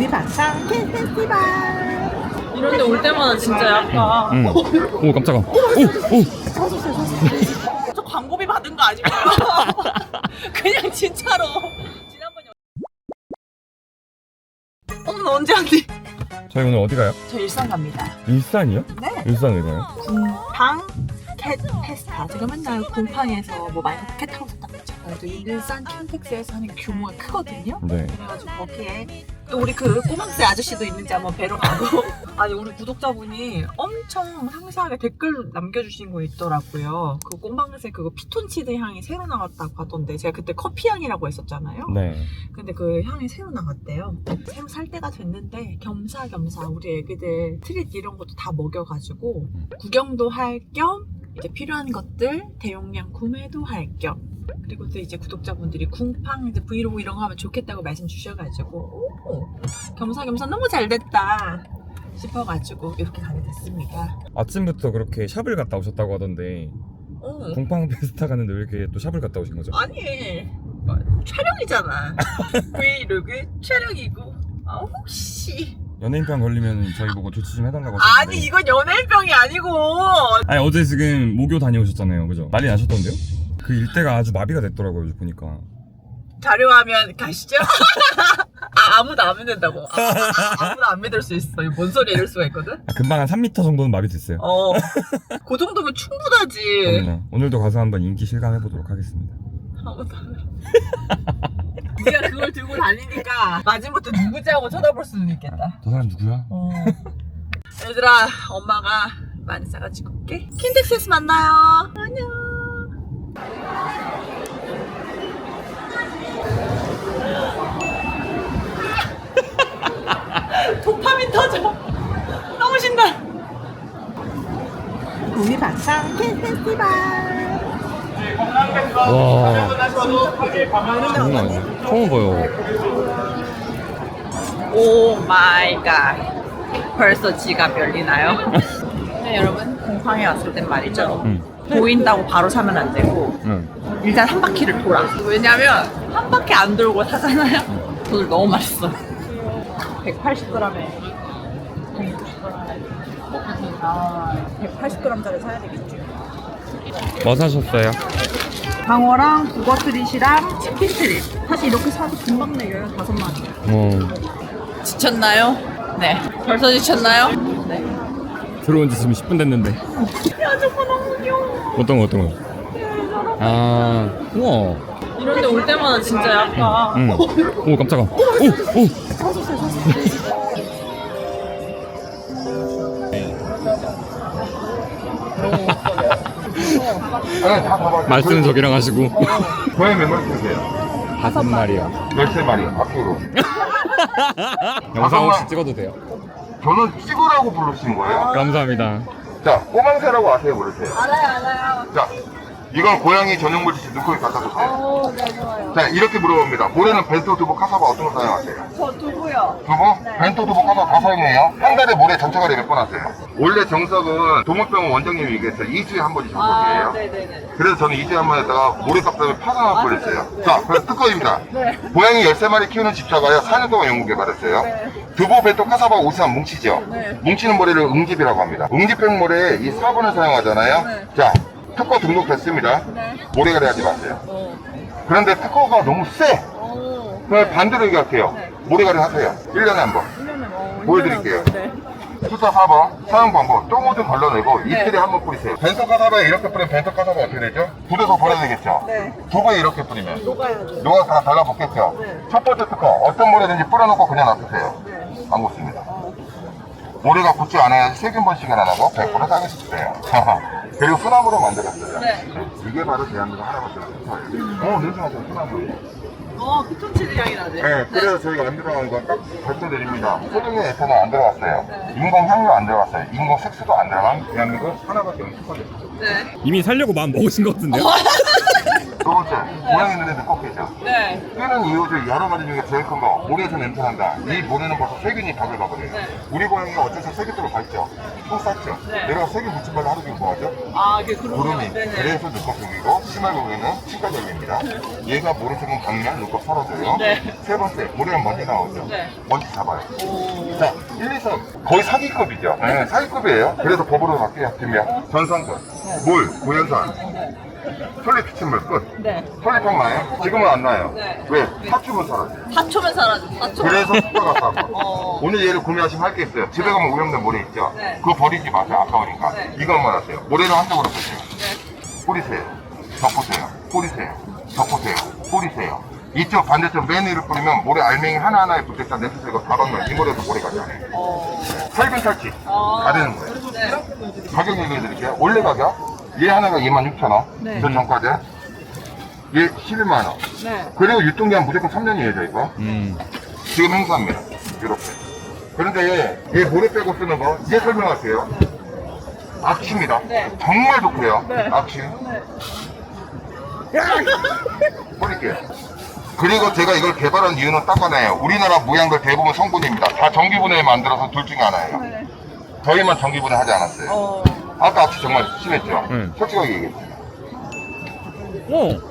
국립방상 캔페스티벌 이런데 올 때마다 진짜 약간 응. 오 깜짝아. 오 오. 저 광고비 받은 거 아니고요? 그냥 진짜로 지난번에 어머 너 언제 왔니? 저희 오늘 어디 가요? 저 일산 갑니다 일산이요? 네 일산 왜 가요? 군팡 캣 페스타 제가 맨날 군팡에서 뭐 많이 캣 샀다고 했잖아요 또 일산 킨텍스에서 하는 규모가 크거든요. 네. 그래가지고 거기에 또 우리 그 꼬막새 아저씨도 있는지 한번 뵈러 가고. 아니 우리 구독자분이 엄청 상세하게 댓글 남겨주신 거 있더라고요. 그 꼬막새 그거 피톤치드 향이 새로 나왔다고 하던데 제가 그때 커피 향이라고 했었잖아요. 네. 근데 그 향이 새로 나왔대요. 새로 살 때가 됐는데 겸사겸사 우리 애기들 트릿 이런 것도 다 먹여가지고 구경도 할 겸 이제 필요한 것들 대용량 구매도 할 겸 그리고 또 이제 구독자분들이 궁팡 이제 브이로그 이런 거 하면 좋겠다고 말씀 주셔가지고 오, 겸사겸사 너무 잘 됐다 싶어가지고 이렇게 가게 됐습니다. 아침부터 그렇게 샵을 갔다 오셨다고 하던데 어. 공팡 페스타 갔는데 왜 이렇게 또 샵을 갔다 오신 거죠? 아니 뭐, 촬영이잖아. 브이로그 촬영이고 아, 혹시 연예인병 걸리면 저희 보고 조치 좀 해달라고 하셨는데 아니 이건 연예인병이 아니고 아니 어제 지금 모교 다녀오셨잖아요 그죠? 난리 나셨던데요? 그 일대가 아주 마비가 됐더라고요 요즘 보니까 자료화면 가시죠. 아, 아무도 안 믿는다고. 아, 아, 무도안 믿을 수 있어. 이거 뭔 소리야 이럴 수가 있거든. 아, 금방 한 3m 정도는 마비됐어요 어. 그 정도면 충분하지. 그럼요. 오늘도 가서 한번 인기 실감해보도록 하겠습니다 아무도 안 믿어. 네가 그걸 들고 다니니까 마지막부터 누구지 하고 쳐다볼 수는 있겠다. 저 사람 누구야? 어. 얘들아, 엄마가 많이 싸가지고 올게. 킨텍스에서 만나요. 안녕. 도파민 터져. 너무 신나. 국립방상 캔 페스티벌 와 장난 아니야 처음 봐요 오 마이 갓. 벌써 지갑 열리나요? 네, 여러분, 공항에 왔을 땐 말이죠. 응. 보인다고 바로 사면 안 되고, 응. 일단 한 바퀴를 돌아. 왜냐면, 한 바퀴 안 돌고 사잖아요? 돈을 너무 많이 써. 180g에. 190g. 아, 180g짜리 사야 되겠지. 뭐 사셨어요? 방어랑 북어 트릿이랑 치킨 트릿. 사실 이렇게 사도 금방 내려요, 다섯 마리. 어 지쳤나요? 네. 벌써 지쳤나요? 네. 들어온 지 지금 10분 됐는데 야, 저거 너무 귀여워. 어떤 거 어떤 거? 아 우와 이런데 올 때마다 진짜 약간 응. 오 깜짝아 오 오 말씀은 저기랑 하시고 고양이 몇 마리 키우세요? 다섯 마리요 13마리 앞으로 영상 혹시 찍어도 돼요? 저는 찍으라고 부르신 거예요? 감사합니다 자 꼬망새라고 아세요 모르세요? 알아요 알아요 자 이건 고양이 전용 물질지 눈코입 갖다 보세요 네 좋아요 자 이렇게 물어봅니다 올해는 벤토 두부 카사바 어떤 거 사용하세요? 저 두고요. 두부? 벤토 두부 카사바 다 사용해요 한 달에 모래 전체 가리 몇번 하세요? 원래 정석은 동물병원 원장님이 얘기했어요 2주에 한 번이 정석이에요 아, 네네네. 그래서 저는 2주에 한 번 했다가 모래값을 파산할 뻔했어요. 자, 그래서 특허입니다. 고양이 13마리 키우는 집사가요, 4년 동안 연구 개발했어요. 두부, 벤토, 카사바, 오삼 뭉치죠? 뭉치는 모래를 응집이라고 합니다. 응집형 모래에 이 4번을 사용하잖아요. 자, 특허 등록됐습니다. 모래가리 하지 마세요. 그런데 특허가 너무 세! 그럼 반대로 얘기할게요. 모래가리 하세요. 1년에 한 번. 보여드릴게요. 숫자 4번 사용 방법 똥오줌 걸러내고 이틀에 한 번 뿌리세요 벤토 카사바에 이렇게 뿌리면 벤토 카사바 어떻게 되죠? 묻어서 버려야 되겠죠? 네. 두부에 이렇게 뿌리면 녹아야죠. 녹아서 다 달라붙겠죠? 네. 첫 번째 특허 어떤 모래든지 뿌려놓고 그냥 놔두세요 네. 안 묻습니다 모래가 굳지 않아야지 세균 번식을 안 하고 100% 싸게 주세요 그리고 수나무로 만들었어요 네. 이게 바로 대한민국 할아버지의 특허예요 어 냄새 나죠 수나무 어, 피톤치드 향이 나지? 네, 그래서 저희가 안 들어가는 건딱 발표드립니다. 소중의 에탄올 안 들어갔어요. 인공 향료 안 들어갔어요. 인공 색소도 안 들어간 대한민국 하나밖에 없는 특허죠. 네. 이미 살려고 마음 먹으신 것 같은데요? 두 번째 번째, 고양이 눈에 눈꺼풀이죠. 네. 끄는 이유 중 여러 가지 중에 제일 큰 거, 모래에서 냄새 난다. 이 모래는 벌써 세균이 바글바글해요. 네. 우리 고양이가 어쩔 수 없이 세균 쪽으로 밟죠. 똥 쌌죠. 네. 내가 세균 묻힌 발로 하루 종일 뭐하죠? 아, 이게 그런 구름이. 그래서 눈꺼풀이고, 심할 경우에는 치과절개입니다. 얘가 모래색은 강면 눈꺼 사라져요. 네. 세 번째, 모래는 먼지 나오죠. 네. 먼지 잡아요. 자, 1, 2, 3. 거의 사기급이죠. 네, 사기급이에요. 그래서 법으로 바뀌어요. 뒷면. 전성분, 물, 고연산, 솔잎 피친물 끝. 네. 솔잎향 나요? 지금은 안 나요. 네. 왜? 사축은 사라져요. 4초면 사라져. 4초. 그래서 수가가 싸고. 어. 오늘 얘를 구매하시면 할 게 있어요. 집에 가면 오염된 모래 있죠? 네. 그거 버리지 마세요. 아까우니까. 네. 이것만 하세요. 모래는 한쪽으로 쓰세요. 네. 뿌리세요. 덮으세요. 뿌리세요. 덮으세요. 뿌리세요. 이쪽 반대쪽 맨 위를 뿌리면 모래 알맹이 하나하나에 붙어있다 냄새 제거 다 박나요. 이 모래도 모래가 잖아요 어. 살균 탈취 아. 다 되는 거예요. 네. 가격 얘기해 드릴게요. 원래 가격 얘 하나가 26,000원. 네. 전 전까지. 얘 11만 원. 네. 그리고 유통기한 무조건 3년이에요, 저희거. 음. 지금 행사합니다. 이렇게. 그런데 얘 모래 빼고 쓰는 거 이제 설명할게요. 악취입니다. 네. 정말 좋고요. 네. 악취. 네. 뿌릴게요. 그리고 제가 이걸 개발한 이유는 딱 하나예요. 우리나라 모양들 대부분 성분입니다. 다 전기분해 만들어서 둘 중에 하나예요. 네. 저희만 전기분해 하지 않았어요. 어. 아까 악취 정말 심했죠? 응. 솔직하게 얘기했어요. 어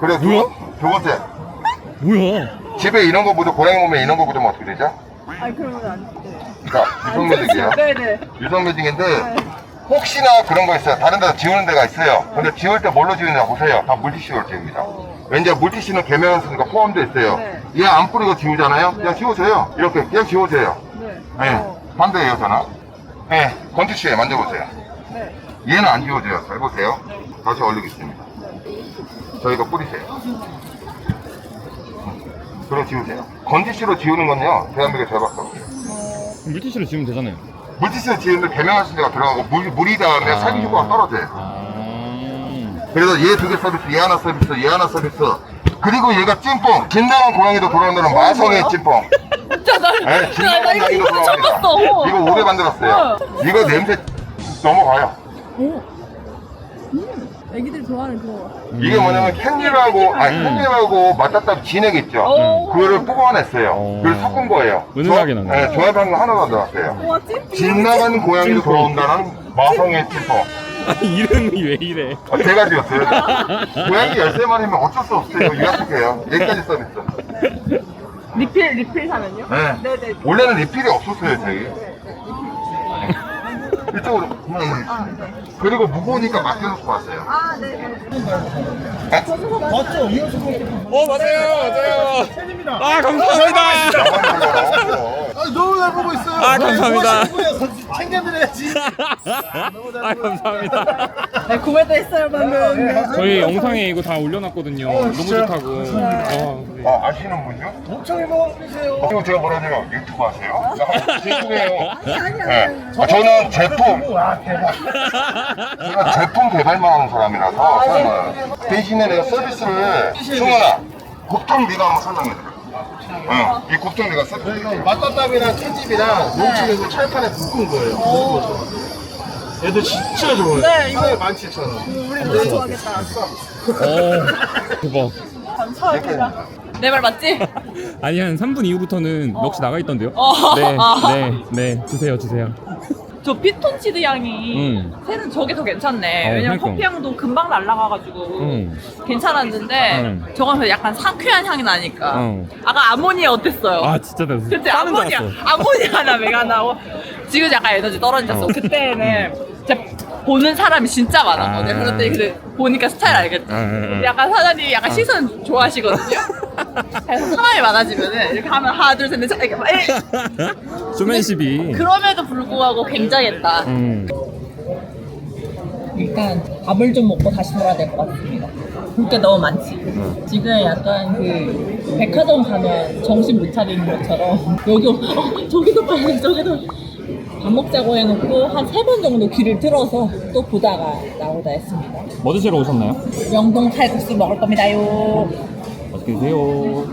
그래, 두, 뭐야? 두 번째. 뭐야? 집에 이런 거 보죠? 고양이 몸에 이런 거 보면 어떻게 되죠? 아니, 그러면 안 돼. 그러니까 유성매직이에요. 네네. 유성매직인데 혹시나 그런 거 있어요. 다른 데서 지우는 데가 있어요. 근데 지울 때 뭘로 지우냐 보세요. 다 물티슈로 지웁니다. 왠지 물티슈는 계면수가 포함되어 있어요. 네. 얘 안 뿌리고 지우잖아요. 그냥 지우세요. 이렇게 그냥 지우세요. 네. 네. 반대예요, 저는. 네. 건티슈에 만져보세요. 네. 얘는 안 지워져요. 잘 보세요. 다시 올리겠습니다. 저희가 뿌리세요. 그래 지우세요. 건티슈로 지우는 건요. 대한민국에 없어요. 물티슈로 지우면 되잖아요. 물티슈로 지우는데 계면하신 데가 들어가고 물, 물이 닿으면 아. 살균 효과가 떨어져요. 아. 그래서 얘 두 개 서비스, 얘 하나 서비스, 얘 하나 서비스. 그리고 얘가 찐뽕. 진나간 고양이도 돌아온다는 마성의 찐뽕. 진짜 나, 네, 나, 나 이거 고양이도 이거 처음 돌아옵니다. 봤어. 이거 오래 만들었어요. 이거 냄새 넘어가요. 애기들 좋아하는 그거. 이게 뭐냐면 캔디하고 아니 캔디하고 맞닿다 진액 있죠. 오. 그거를 뽑아냈어요. 오. 그걸 섞은 거예요. 은은하게 조- 나네. 네, 조합한 거. 와, 찐 진나간 고양이도 돌아온다는 마성의 찐뽕. 아니 이름이 왜 이래? 아, 제가 지었어요. 고양이 13마리면 어쩔 수 없어요. 유약속해요. 여기까지 서비스. 리필, 리필 사면요? 네. 네네. 원래는 리필이 없었어요, 저희. 이쪽으로. 음. 그리고 무거우니까 맡겨놓고 왔어요. 아, 네. 어 맞아요 맞아요. 아 감사합니다. 야만 걸로. 아, 너무 잘 보고 있어요. 아, 감사합니다. 챙겨드려야지. 아 감사합니다. 네, 구매도 했어요, 방금. 저희 영상에 이거 다 올려놨거든요. 너무 진짜요? 좋다고. 어, 네. 아, 아시는 분요? 엄청 해먹으세요. 그리고 제가 뭐라냐면 유튜브 하세요? 죄송해요. 네. 아, 저는 제품, 와, 대박. 제가 제품 개발만 하는 사람이라서 설마. 대신에 내가 서비스를 승원아, 곱통 네가 한번 설명해줘. 응, 이 곱통 네가 서비스. 이거 맛다땀이랑 깻잎이랑 농축해서 철판에 볶은 거예요. 좋아. 얘도 진짜 좋아요. 네, 이거- 하나에 17,000원. 우리 너무 좋아하겠다. 어 대박. 감사합니다. 내 말 맞지? 아니 한 3분 이후부터는 넋이 나가 있던데요? 어. 네, 네, 네. 주세요, 주세요. 저 피톤치드 향이 음. 새는 저게 더 괜찮네. 어, 왜냐면 그러니까. 커피 향도 금방 날라가가지고 음. 괜찮았는데 음. 저건 약간 상쾌한 향이 나니까. 음. 아까 아모니아 어땠어요? 아 진짜 나 그때 싸는 줄 아모니아 알았어. 아모니아 나 메가 나고 지금 약간 에너지 떨어졌어. 어. 그때는 진짜 보는 사람이 진짜 많았거든. 아. 그런데 근데 보니까 스타일 알겠지. 아, 아, 아. 약간 사장님이 약간 시선 좋아하시거든요. 그래서 사람이 많아지면은 이렇게 하면 하나 둘 셋 넷 이렇게 막 에! 쇼맨십이. 그럼에도 불구하고 굉장했다. 음. 일단 밥을 좀 먹고 다시 놀아야 될 것 같습니다. 볼 게 너무 많지. 지금 약간 그 백화점 가면 정신 못 차리는 것처럼 여기 어, 저기도 빨리 저기도 밥 먹자고 해놓고 한 세 번 정도 귀를 틀어서 또 보다가 나오다 했습니다. 뭐 드시러 오셨나요? 영동 칼국수 먹을 겁니다요. 맛있게 드세요.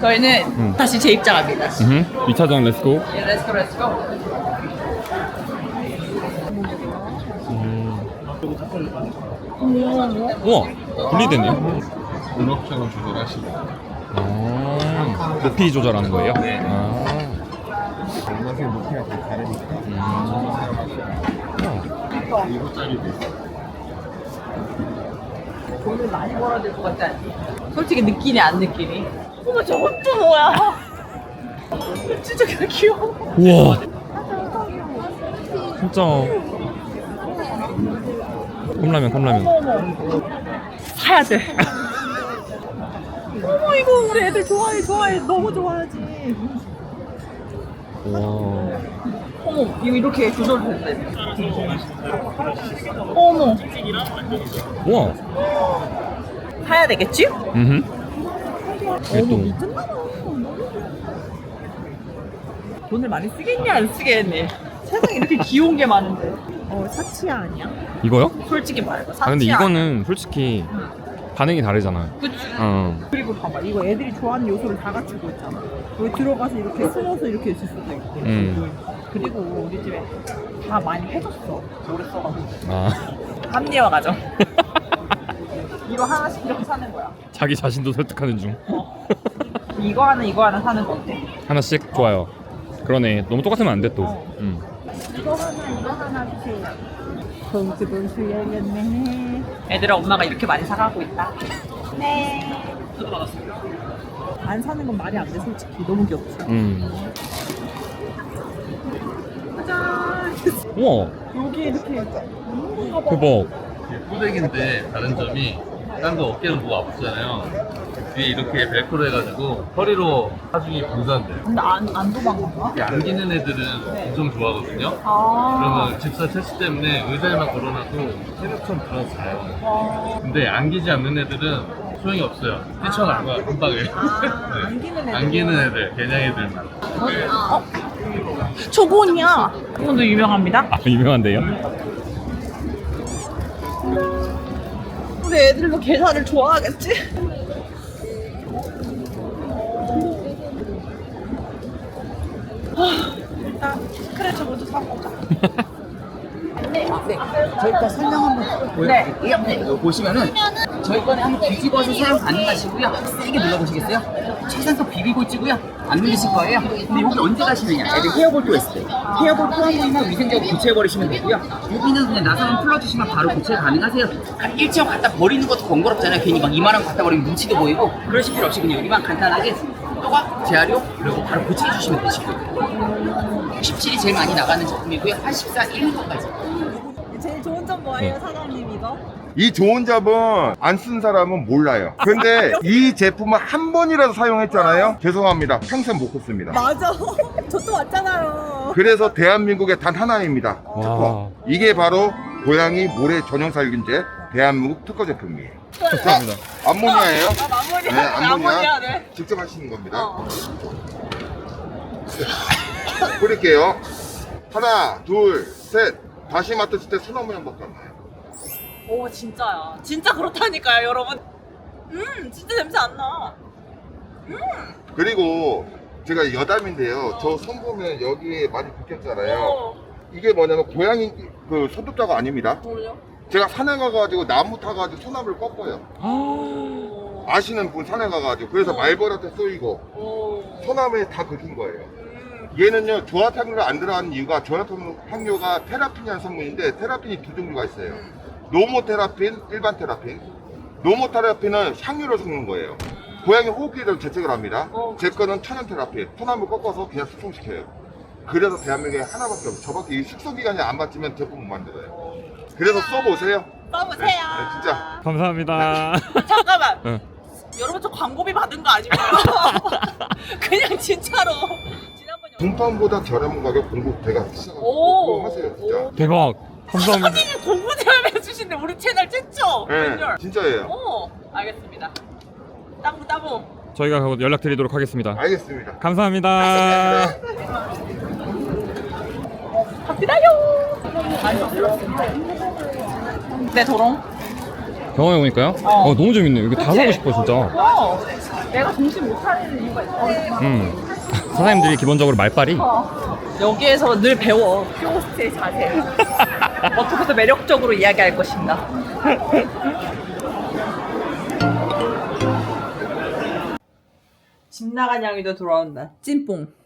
저희는 음. 다시 재입장합니다. 음. 2차전 렛츠고. 예, 렛츠고 렛츠고. 음. 우와 분리됐네요. 음악처럼 조절하시고 아, 높이 조절하는 거예요? 네. 아, 이거짜리도 돈을 많이 벌어야 될 것 같지 않니? 솔직히 느끼니 안 느끼니? 어머 저건 또 뭐야? 진짜 그냥 귀여워. 우와. 진짜. 컵라면 컵라면. 사야 돼. 어머 이거 우리 애들 좋아해 좋아해 너무 좋아하지. 와. 어머 이거 이렇게 조절된대. 어머 우와. 사야 되겠지? 음. 이게 또 돈을 많이 쓰겠니 안 쓰겠니? 세상에 이렇게 귀여운 게 많은데. 어 사치야 아니야? 이거요? 솔직히 말해봐. 사치야. 아 근데 이거는 솔직히 반응이 다르잖아. 그치. 어. 그리고 봐봐 이거 애들이 좋아하는 요소를 다 갖추고 있잖아 여기 들어가서 이렇게 숨어서 이렇게 있을 수도 있고 음. 그리고 우리 집에 다 많이 해줬어 오래 써가지고 아. 합리화 과정. 이거 하나씩 이렇게 사는 거야. 자기 자신도 설득하는 중. 이거 하나 이거 하나 사는 거 어때? 하나씩 좋아요. 그러네. 너무 똑같으면 안 돼 또. 음. 이거 하나 이거 하나 주세요 봉투 봉투 열렸네 애들아 엄마가 이렇게 많이 사가고 있다. 안 사는 건 말이 안 돼 솔직히 너무 귀엽지 음. 우와. 여기 이렇게 대박. 뿌대기인데 다른 점이 딴 거 어깨는 뭐가 아프잖아요. 뒤에 이렇게 벨크로 해가지고 허리로 하중이 분산돼요. 근데 안, 안 도망간가? 이게 안기는 애들은 엄청 좋아하거든요. 아. 그러면 집사 체스 때문에 의자에만 걸어놔도 체력처럼 들어서 자요 근데 안기지 않는 애들은 소용이 없어요. 뛰쳐나가 한 방에. 네. 안기는 애들. 안기는 애들 개냥 애들만 초곤이야. 초곤도 유명합니다. 아 유명한데요? 우리 애들도 계산을 좋아하겠지? 아, 일단 스크래쳐 먼저 사보자. 저희 거 설명 한번 보여드릴게요. 네. 이거 보시면은 저희 거는 한번 뒤집어서 사용 가능하시고요. 세게 눌러보시겠어요? 최상속 비비골찌고요. 안 눌리실 거예요. 근데 여기 언제 가시느냐? 애들 헤어볼 또 있을 때. 헤어볼 보이면 위생적으로 교체해버리시면 되고요. 여기는 그냥 나사만 풀어주시면 바로 교체 가능하세요. 일체형 갖다 버리는 것도 번거롭잖아요. 괜히 막 이만한 거 갖다 버리면 눈치도 보이고 그러실 필요 없이 그냥 여기만 간단하게 또각 재활용 그리고 바로 교체해주시면 되시고요. 17이 제일 많이 나가는 제품이고요. 84 1호까지. 제일 좋은 점 뭐예요 사장님 이거? 이 좋은 잡은 안 쓴 사람은 몰라요. 근데 이 제품을 한 번이라도 사용했잖아요. 죄송합니다. 평생 못 굽습니다. 맞아 저 또 왔잖아요 그래서 대한민국에 단 하나입니다. 와. 특허. 이게 바로 고양이 모래 전용 살균제 대한민국 특허 제품이에요. 자, 암모니아예요. 아, 마무리야. 네, 암모니아. 네. 직접 하시는 겁니다. 어. 뿌릴게요. 하나, 둘, 셋. 다시 맡으실 때 소나무 향밖에 안 나요. 오, 진짜야. 진짜 그렇다니까요, 여러분. 음, 진짜 냄새 안 나. 그리고 제가 여담인데요. 저손 보면 여기에 많이 붙였잖아요. 어, 이게 뭐냐면 고양이 그 소독자가 아닙니다. 뭐요? 제가 산에 가가지고 나무 타가지고 소나무를 꺾어요. 오. 아시는 분 산에 가가지고 그래서 말벌한테 쏘이고 오. 소나무에 다 긁힌 거예요. 음. 얘는요 조화탕류가 안 들어가는 이유가 조화탕류가 테라핀이라는 성분인데 테라핀이 두 종류가 있어요. 노모테라핀, 일반 테라핀. 노모테라핀은 향유를 섞는 거예요. 고양이 호흡기를 재채기를 합니다. 어. 제 거는 천연 테라핀, 소나무 꺾어서 그냥 숙성시켜요. 그래서 대한민국에 하나밖에 없어요. 저밖에 이 숙성기간이 안 맞으면 제품 못 만들어요. 그래서 써보세요. 써보세요. 네, 네, 진짜. 감사합니다. 잠깐만. 응. 여러분 저 광고비 받은 거 아니고요? 그냥 진짜로. 지난번에 동판보다 저렴한 가격 공급대가 시작하고 오. 하세요 진짜. 대박. 감사합니다. 사장님 공부 제안 해주신데 우리 채널 쨌죠? 네, 웬열? 진짜예요. 오, 알겠습니다. 따봉 따봉. 저희가 곧 연락드리도록 하겠습니다. 알겠습니다. 감사합니다. 갑니다요. 네 도롱. 병원에 오니까요? 어. 어, 너무 재밌네요. 이거 다? 사고 싶어 진짜. 어, 내가 정신 못 차리는 이유가 있어. 음. 사장님들이 기본적으로 말빨이 여기에서 늘 배워. 피오스트의 자세. 어떻게 더 매력적으로 이야기할 것인가. 집 나간 양이도 돌아온다. 찐뽕.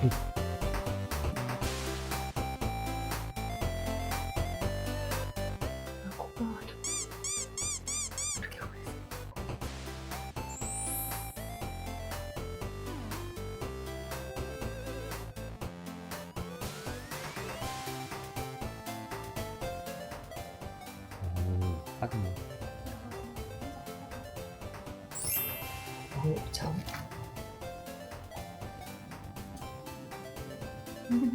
이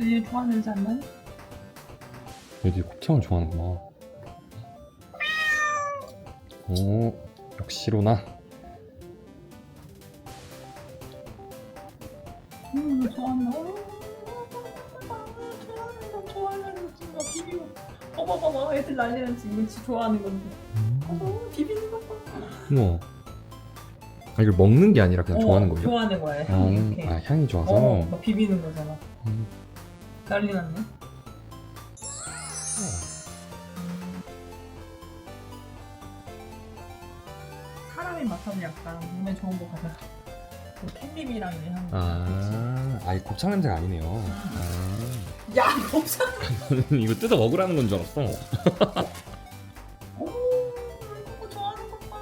얘 좋아하는 않나요? 얘들이 곱창을 좋아하는구나. 오, 역시 로나. 음, 좋아한다. 좋아하는 친구가 비비고. 어머, 어머, 애들 난리난 지금 진짜 좋아하는 건데. 어, 비비는 거 봐. 우와. 아, 이걸 먹는 게 아니라 그냥 어, 좋아하는 거예요? 좋아하는 거예요. 아, 향이 이렇게. 아, 향이 좋아서. 어, 막 비비는 거잖아. 음. 난리 났네. 사람이 맡아도 약간 몸에 좋은 거 같아. 그 캣닙이랑 이 향. 아, 아, 이 곱창 냄새가 아니네요. 아. 야, 곱창. 이거 뜯어 먹으라는 건 줄 알았어. 오, 이거 좋아하는 것 봐.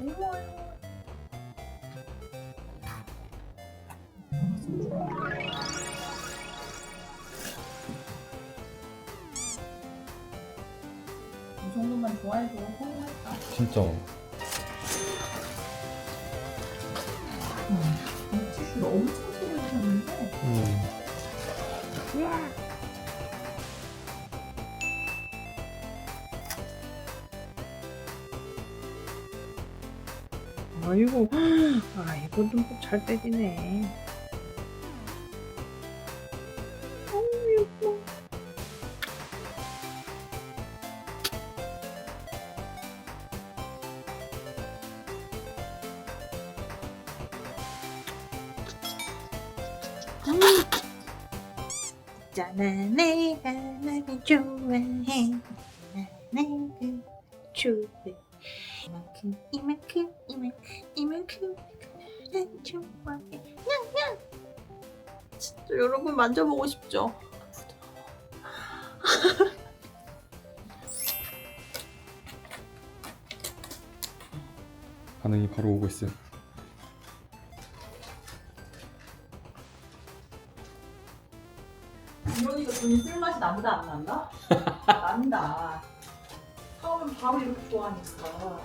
우와. 좋아해도 성공했다. 진짜. 티슈를 엄청 소리하셨는데 음. 아이고, 아 이거 듬뿍 잘 때리네. 내가 나를 좋아해 나 내가 좋아해 이만큼 이만큼 이만큼 이만큼 난 좋아해 진짜 여러분 만져보고 싶죠? 반응이 바로 오고 있어요. 난다? 사오면 바로 이렇게 좋아하니까.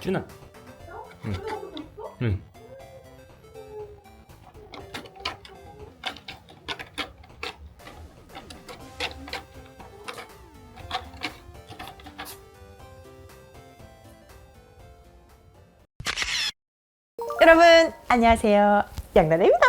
준아. 안녕하세요. 양나래입니다.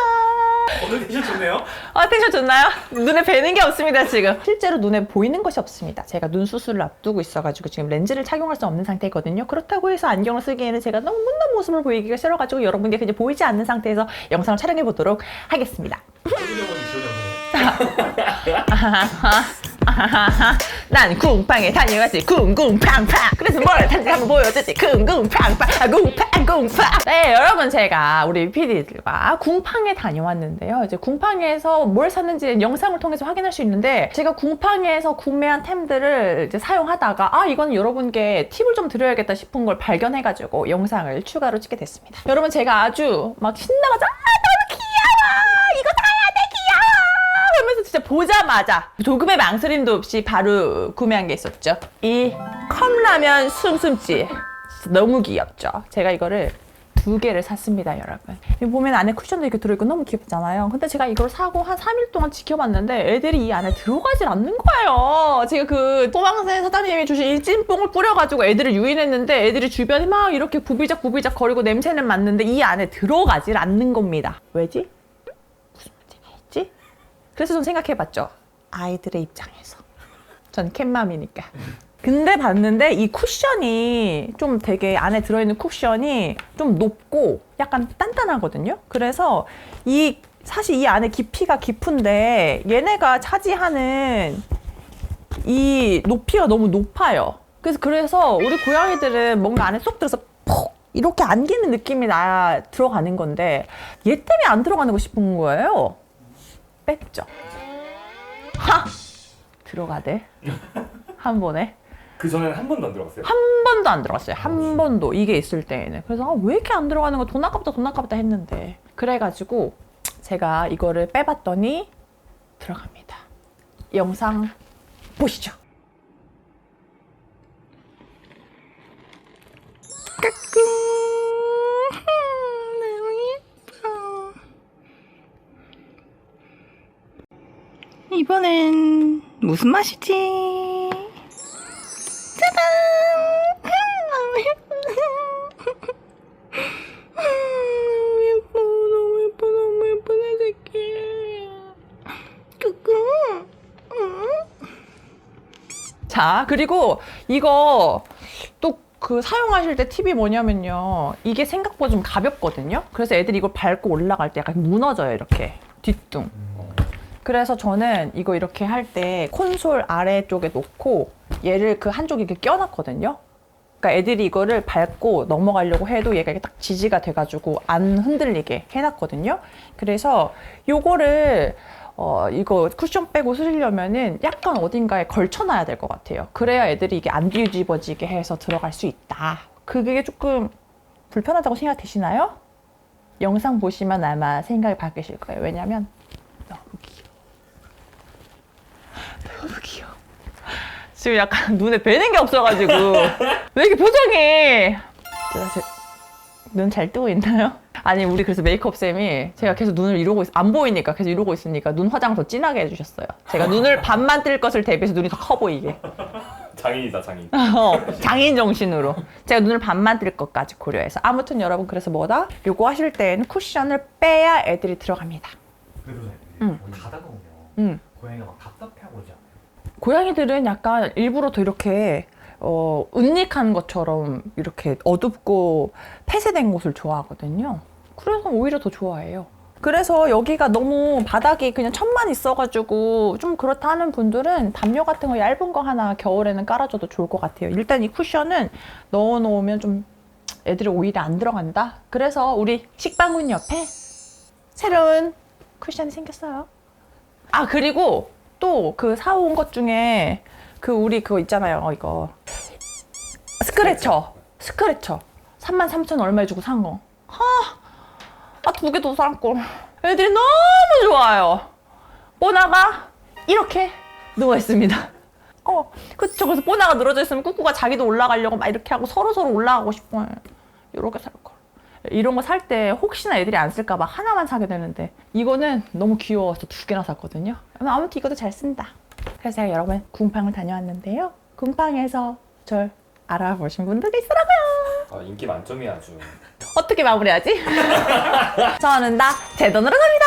오늘 텐션 좋네요. 아 텐션 좋나요? 눈에 뵈는 게 없습니다 지금. 실제로 눈에 보이는 것이 없습니다. 제가 눈 수술을 앞두고 있어가지고 지금 렌즈를 착용할 수 없는 상태거든요. 그렇다고 해서 안경을 쓰기에는 제가 너무 못난 모습을 보이기가 싫어가지고 여러분께 그냥 보이지 않는 상태에서 영상을 촬영해 보도록 하겠습니다 난 궁팡에 다녀왔지 궁궁팡팡. 그래서 뭘 탄지 한번 보여주지. 궁궁팡팡. 아 궁팡 궁팡. 네 여러분 제가 우리 PD들과 궁팡에 다녀왔는데요. 이제 궁팡에서 뭘 샀는지 영상을 통해서 확인할 수 있는데 제가 궁팡에서 구매한 템들을 이제 사용하다가 아 이건 여러분께 팁을 좀 드려야겠다 싶은 걸 발견해가지고 영상을 추가로 찍게 됐습니다. 여러분 제가 아주 막 신나가지고 아 너무 귀여워! 이거 하면서 진짜 보자마자 조금의 망설임도 없이 바로 구매한 게 있었죠. 이 컵라면 숨숨찌. 너무 귀엽죠. 제가 이거를 두두 개를 샀습니다, 여러분. 여기 보면 안에 쿠션도 이렇게 들어있고 너무 귀엽잖아요. 근데 제가 이걸 사고 한 3일 동안 지켜봤는데 애들이 이 안에 들어가질 않는 거예요. 제가 그 포망새 사장님이 주신 이 찐뽕을 뿌려가지고 애들을 유인했는데 애들이 주변에 막 이렇게 부비작 부비작 거리고 냄새는 맡는데 이 안에 들어가질 않는 겁니다. 왜지? 그래서 좀 생각해봤죠. 아이들의 입장에서. 전 캣맘이니까. 근데 봤는데 이 쿠션이 좀 되게 안에 들어있는 쿠션이 좀 높고 약간 단단하거든요. 그래서 이 사실 이 안에 깊이가 깊은데 얘네가 차지하는 이 높이가 너무 높아요. 그래서 그래서 우리 고양이들은 뭔가 안에 쏙 들어서 푹 이렇게 안기는 느낌이 나야 들어가는 건데 얘 때문에 안 들어가는 거 싶은 거예요. 뺐죠. 하 들어가대 한 번에. 그 전에는 한 번도 안 들어갔어요? 한 번도 안 들어갔어요. 한 번도 이게 있을 때에는. 그래서 아, 왜 이렇게 안 들어가는 거돈 아깝다 돈 아깝다 했는데 그래가지고 제가 이거를 빼봤더니 들어갑니다. 영상 보시죠. 이번엔 무슨 맛이지? 짜잔! 너무 예쁘다. 너무 예뻐, 너무 예뻐, 너무 예뻐, 내 새끼. 꾸꾸. 자, 그리고 이거 또 그 사용하실 때 팁이 뭐냐면요. 이게 생각보다 좀 가볍거든요. 그래서 애들이 이걸 밟고 올라갈 때 약간 무너져요, 이렇게. 뒷둥. 그래서 저는 이거 이렇게 할 때 콘솔 아래쪽에 놓고 얘를 그 한쪽에 이렇게 껴놨거든요. 그러니까 애들이 이거를 밟고 넘어가려고 해도 얘가 이렇게 딱 지지가 돼가지고 안 흔들리게 해놨거든요. 그래서 요거를 어 이거 쿠션 빼고 쓰려면은 약간 어딘가에 걸쳐놔야 될 것 같아요. 그래야 애들이 이게 안 뒤집어지게 해서 들어갈 수 있다. 그게 조금 불편하다고 생각되시나요? 영상 보시면 아마 생각이 바뀌실 거예요. 왜냐면 너무 귀여워. 너무 귀여워. 지금 약간 눈에 뵈는 게 없어가지고 왜 이렇게 표정이 눈 잘 뜨고 있나요? 아니 우리 그래서 메이크업 쌤이 제가 계속 눈을 이러고 있, 안 보이니까 계속 이러고 있으니까 눈 화장 더 진하게 해주셨어요. 제가 눈을 반만 뜰 것을 대비해서 눈이 더 커 보이게. 장인이다 장인 어, 장인 정신으로 제가 눈을 반만 뜰 것까지 고려해서 아무튼 여러분 그래서 뭐다? 요거 하실 때는 쿠션을 빼야 애들이 들어갑니다. 그래도 응. 가다가 보면 음. 고양이가 막 답답해하고 그러지 않아요? 고양이들은 약간 일부러 더 이렇게 어, 은닉한 것처럼 이렇게 어둡고 폐쇄된 곳을 좋아하거든요. 그래서 오히려 더 좋아해요. 그래서 여기가 너무 바닥이 그냥 천만 있어가지고 좀 그렇다 하는 분들은 담요 같은 거 얇은 거 하나 겨울에는 깔아줘도 좋을 것 같아요. 일단 이 쿠션은 넣어놓으면 좀 애들이 오히려 안 들어간다. 그래서 우리 식빵문 옆에 새로운 쿠션이 생겼어요. 아 그리고 또 그 사온 것 중에 그 우리 그거 있잖아요 이거 스크래처 스크래처 33,000 얼마에 주고 산 거. 아, 두개더 산걸. 애들이 너무 좋아요. 뽀나가 이렇게 누워있습니다. 어, 그쵸. 그래서 뽀나가 늘어져 있으면 꾸꾸가 자기도 올라가려고 막 이렇게 하고 서로서로 올라가고 싶어요. 요렇게 살 걸. 이런 거 살 때 혹시나 애들이 안 쓸까봐 하나만 사게 되는데 이거는 너무 귀여워서 두 개나 샀거든요. 아무튼 이것도 잘 쓴다. 그래서 제가 여러분 궁팡을 다녀왔는데요. 궁팡에서 절 알아보신 분들이 있더라고요. 아 인기 만점이야 아주 어떻게 마무리하지? 저는 나 제 돈으로 삽니다.